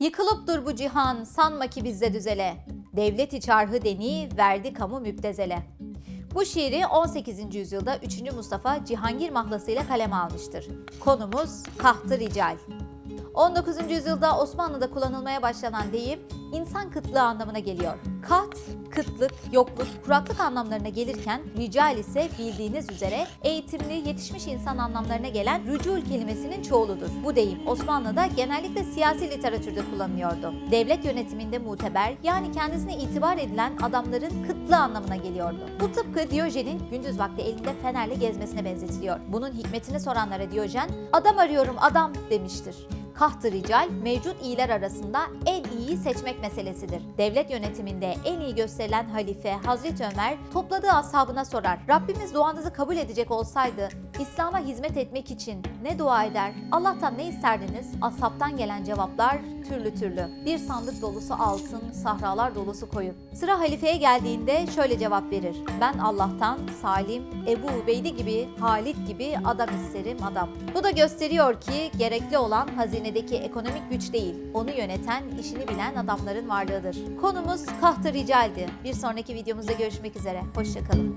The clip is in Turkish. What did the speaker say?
Yıkılıp dur bu cihan, sanma ki bizde düzele. Devleti çarhı deni, verdi kamu müptezele. Bu şiiri 18. yüzyılda 3. Mustafa Cihangir mahlasıyla kaleme almıştır. Konumuz kahtı rical. 19. yüzyılda Osmanlı'da kullanılmaya başlanan deyim insan kıtlığı anlamına geliyor. Kat, kıtlık, yokluk, kuraklık anlamlarına gelirken rical ise bildiğiniz üzere eğitimli, yetişmiş insan anlamlarına gelen rücul kelimesinin çoğuludur. Bu deyim Osmanlı'da genellikle siyasi literatürde kullanılıyordu. Devlet yönetiminde muteber yani kendisine itibar edilen adamların kıtlığı anlamına geliyordu. Bu tıpkı Diyojen'in gündüz vakti elinde fenerle gezmesine benzetiliyor. Bunun hikmetini soranlara Diyojen, adam arıyorum adam demiştir. Kahtı rical, mevcut iyiler arasında en iyiyi seçmek meselesidir. Devlet yönetiminde en iyi gösterilen halife Hazreti Ömer topladığı ashabına sorar. Rabbimiz duanızı kabul edecek olsaydı İslam'a hizmet etmek için ne dua eder? Allah'tan ne isterdiniz? Ashabtan gelen cevaplar türlü türlü. Bir sandık dolusu altın, sahralar dolusu koyun. Sıra halifeye geldiğinde şöyle cevap verir. Ben Allah'tan Salim, Ebu Ubeydi gibi, Halit gibi adam isterim adam. Bu da gösteriyor ki gerekli olan hazinedeki ekonomik güç değil, onu yöneten, işini bilen adamların varlığıdır. Konumuz kahtı ricaldi. Bir sonraki videomuzda görüşmek üzere. Hoşçakalın.